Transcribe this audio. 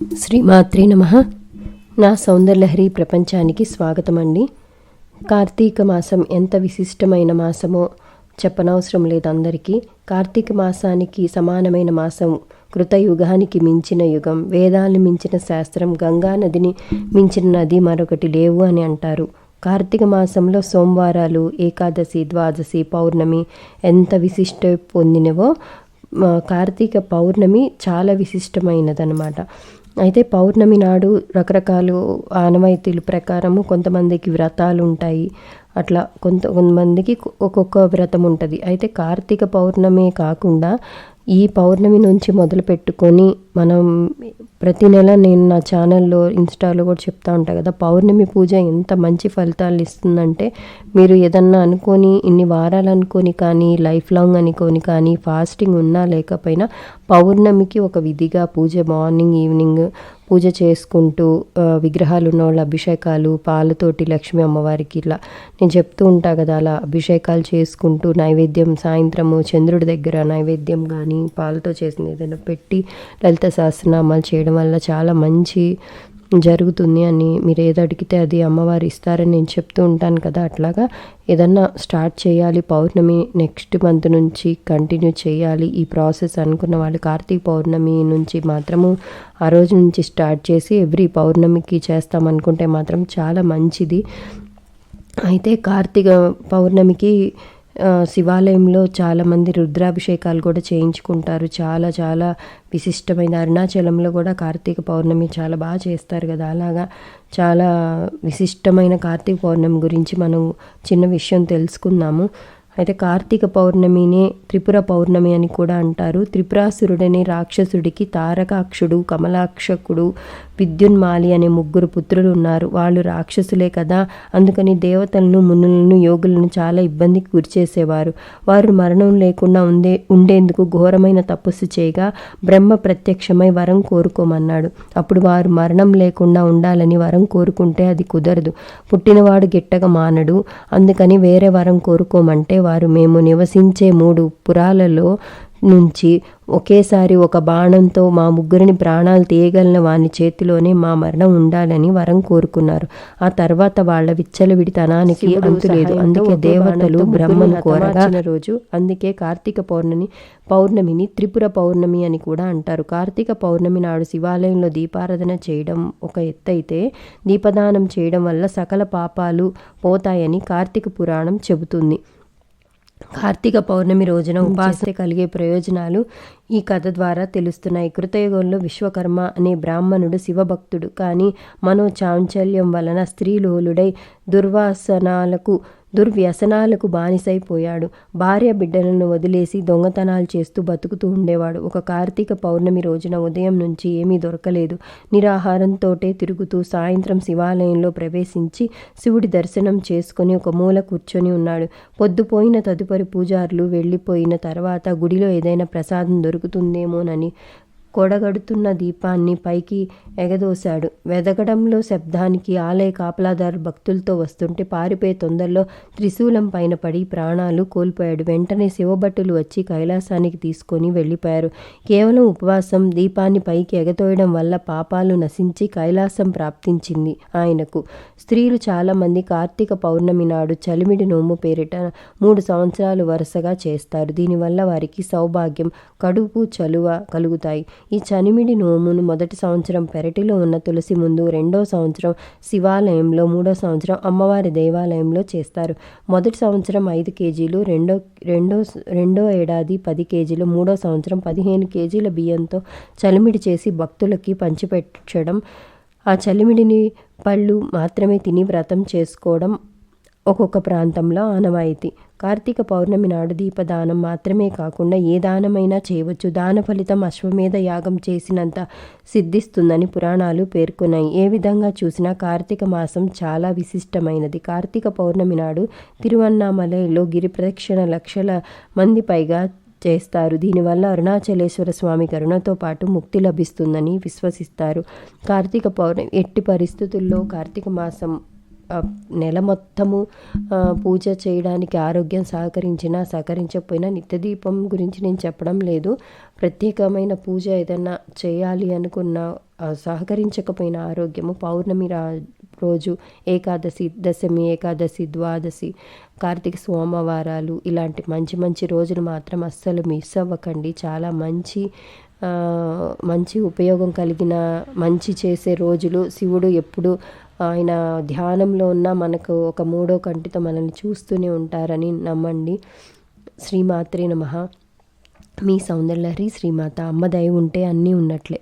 శ్రీమాత్రి నమ. నా సౌందర్యలహరి ప్రపంచానికి స్వాగతం అండి కార్తీక మాసం ఎంత విశిష్టమైన మాసమో చెప్పనవసరం లేదు అందరికీ కార్తీక మాసానికి సమానమైన మాసం కృతయుగానికి మించిన యుగం వేదాలను మించిన శాస్త్రం గంగా నదిని మించిన నది మరొకటి లేవు అని అంటారు. కార్తీక మాసంలో సోమవారాలు ఏకాదశి ద్వాదశి పౌర్ణమి ఎంత విశిష్ట పొందినవో కార్తీక పౌర్ణమి చాలా విశిష్టమైనదనమాట అయితే పౌర్ణమి నాడు రకరకాలు ఆనవాయితీల ప్రకారము కొంతమందికి వ్రతాలు ఉంటాయి. అట్లా కొంత కొంతమందికి ఒక్కొక్క వ్రతం ఉంటుంది. అయితే కార్తీక పౌర్ణమే కాకుండా ఈ పౌర్ణమి నుంచి మొదలు పెట్టుకొని మనం ప్రతి నెల నేను నా ఛానల్లో ఇన్స్టాలో కూడా చెప్తా ఉంటాను కదా పౌర్ణమి పూజ ఎంత మంచి ఫలితాలు ఇస్తుందంటే మీరు ఏదన్నా అనుకొని ఇన్ని వారాలు అనుకొని కానీ లైఫ్ లాంగ్ అనుకొని కానీ ఫాస్టింగ్ ఉన్నా లేకపోయినా పౌర్ణమికి ఒక విధిగా పూజ మార్నింగ్ ఈవినింగ్ పూజ చేసుకుంటూ విగ్రహాలు ఉన్న వాళ్ళ అభిషేకాలు పాలతోటి లక్ష్మీ అమ్మవారికి ఇలా నేను చెప్తూ ఉంటా కదా అలా అభిషేకాలు చేసుకుంటూ నైవేద్యం సాయంత్రము చంద్రుడి దగ్గర నైవేద్యం కానీ పాలతో చేసిన ఏదైనా పెట్టి లలిత సహస్రనామాలు చేయడం వల్ల చాలా మంచి జరుగుతుంది అని మీరు ఏది అడిగితే అది అమ్మవారు ఇస్తారని నేను చెప్తూ ఉంటాను కదా అట్లాగా. ఏదన్నా స్టార్ట్ చేయాలి పౌర్ణమి నెక్స్ట్ మంత్ నుంచి కంటిన్యూ చేయాలి ఈ ప్రాసెస్ అనుకున్న వాళ్ళు కార్తీక పౌర్ణమి నుంచి మాత్రము ఆ రోజు నుంచి స్టార్ట్ చేసి ఎవ్రీ పౌర్ణమికి చేస్తామనుకుంటే మాత్రం చాలా మంచిది. అయితే కార్తీక పౌర్ణమికి శివాలయంలో చాలామంది రుద్రాభిషేకాలు కూడా చేయించుకుంటారు. చాలా చాలా విశిష్టమైన అరుణాచలంలో కూడా కార్తీక పౌర్ణమి చాలా బాగా చేస్తారు కదా. అలాగా చాలా విశిష్టమైన కార్తీక పౌర్ణమి గురించి మనం చిన్న విషయం తెలుసుకుందాము. అయితే కార్తీక పౌర్ణమినే త్రిపుర పౌర్ణమి అని కూడా అంటారు. త్రిపురాసురుడనే రాక్షసుడికి తారకాక్షుడు కమలాక్షకుడు విద్యున్మాలి అనే ముగ్గురు పుత్రులు ఉన్నారు. వాళ్ళు రాక్షసులే కదా. అందుకని దేవతలను మునులను యోగులను చాలా ఇబ్బందికి గురిచేసేవారు వారు మరణం లేకుండా ఉండే ఉండేందుకు ఘోరమైన తపస్సు చేయగా బ్రహ్మ ప్రత్యక్షమై వరం కోరుకోమన్నాడు. అప్పుడు వారు మరణం లేకుండా ఉండాలని వరం కోరుకుంటే అది కుదరదు. పుట్టినవాడు గిట్టగా మానడు. అందుకని వేరే వరం కోరుకోమంటే వారు మేము నివసించే మూడు పురాలలో నుంచి ఒకేసారి ఒక బాణంతో మా ముగ్గురిని ప్రాణాలు తీయగలిగిన వాని చేతిలోనే మా మరణం ఉండాలని వరం కోరుకున్నారు. ఆ తర్వాత వాళ్ళ విచ్చలవిడితనానికి అంతు లేదు అందుకే దేవతలు బ్రహ్మను కోరగా రోజు అందుకే కార్తీక పౌర్ణమి పౌర్ణమిని త్రిపుర పౌర్ణమి అని కూడా అంటారు. కార్తీక పౌర్ణమి నాడు శివాలయంలో దీపారాధన చేయడం ఒక ఎత్తు అయితే దీపదానం చేయడం వల్ల సకల పాపాలు పోతాయని కార్తీక పురాణం చెబుతుంది. కార్తీక పౌర్ణమి రోజున ఉపాసన కలిగే ప్రయోజనాలు ఈ కథ ద్వారా తెలుస్తున్నాయి. కృతయుగంలో విశ్వకర్మ అనే బ్రాహ్మణుడు శివభక్తుడు. కానీ మనోచాంచల్యం వలన స్త్రీలోలుడై దుర్వాసనాలకు దుర్వ్యసనాలకు బానిసైపోయాడు. భార్య బిడ్డలను వదిలేసి దొంగతనాలు చేస్తూ బతుకుతూ ఉండేవాడు. ఒక కార్తీక పౌర్ణమి రోజున ఉదయం నుంచి ఏమీ దొరకలేదు. నిరాహారంతోటే తిరుగుతూ సాయంత్రం శివాలయంలో ప్రవేశించి శివుడి దర్శనం చేసుకుని ఒక మూల కూర్చొని ఉన్నాడు. పొద్దుపోయిన తదుపరి పూజారులు వెళ్ళిపోయిన తర్వాత గుడిలో ఏదైనా ప్రసాదం దొరుకుతుందేమోనని కొడగడుతున్న దీపాన్ని పైకి ఎగదోశాడు. వెదగడంలో శబ్దానికి ఆలయ కాపలాదారు భక్తులతో వస్తుంటే పారిపోయే తొందరలో త్రిశూలం పైన పడి ప్రాణాలు కోల్పోయాడు. వెంటనే శివభట్టులు వచ్చి కైలాసానికి తీసుకొని వెళ్ళిపోయారు. కేవలం ఉపవాసం దీపాన్ని పైకి ఎగతోయడం వల్ల పాపాలు నశించి కైలాసం ప్రాప్తించింది ఆయనకు. స్త్రీలు చాలామంది కార్తీక పౌర్ణమి నాడు చలిమిడి నోము పేరిట మూడు సంవత్సరాలు వరుసగా చేస్తారు. దీనివల్ల వారికి సౌభాగ్యం కడుపు చలువ కలుగుతాయి. ఈ చనిమిడి నోమును మొదటి సంవత్సరం పెరటిలో ఉన్న తులసి ముందు రెండో సంవత్సరం శివాలయంలో మూడో సంవత్సరం అమ్మవారి దేవాలయంలో చేస్తారు. మొదటి సంవత్సరం ఐదు కేజీలు రెండో రెండో రెండో ఏడాది పది కేజీలు మూడో సంవత్సరం పదిహేను కేజీల బియ్యంతో చలిమిడి చేసి భక్తులకి పంచిపెట్టడం. ఆ చలిమిడిని పళ్ళు మాత్రమే తిని వ్రతం చేసుకోవడం ఒక్కొక్క ప్రాంతంలో ఆనవాయితీ. కార్తీక పౌర్ణమి నాడు దీపదానం మాత్రమే కాకుండా ఏ దానమైనా చేయవచ్చు. దాన ఫలితం అశ్వమేధ యాగం చేసినంత సిద్ధిస్తుందని పురాణాలు పేర్కొన్నాయి. ఏ విధంగా చూసినా కార్తీక మాసం చాలా విశిష్టమైనది. కార్తీక పౌర్ణమి నాడు తిరువన్నామలైలో గిరి ప్రదక్షిణ లక్షల మంది పైగా చేస్తారు. దీనివల్ల అరుణాచలేశ్వర స్వామి కరుణతో పాటు ముక్తి లభిస్తుందని విశ్వసిస్తారు. కార్తీక పౌర్ణమి ఎట్టి పరిస్థితుల్లో కార్తీక మాసం నెల మొత్తము పూజ చేయడానికి ఆరోగ్యం సహకరించినా సహకరించకపోయినా నిత్యదీపం గురించి నేను చెప్పడం లేదు. ప్రత్యేకమైన పూజ ఏదైనా చేయాలి అనుకున్న సహకరించకపోయిన ఆరోగ్యము. పౌర్ణమి రా రోజు ఏకాదశి దశమి ఏకాదశి ద్వాదశి కార్తీక సోమవారాలు ఇలాంటి మంచి మంచి రోజులు మాత్రం అస్సలు మిస్ అవ్వకండి. చాలా మంచి మంచి ఉపయోగం కలిగిన మంచి చేసే రోజులు శివుడు ఎప్పుడు ఆయన ధ్యానంలో ఉన్న మనకు ఒక మూడో కంటితో మనల్ని చూస్తూనే ఉంటారని నమ్మండి. శ్రీమాత్రి నమ. మీ సౌందర్యలహరి శ్రీమాత అమ్మ దయ ఉంటే అన్నీ ఉన్నట్లే.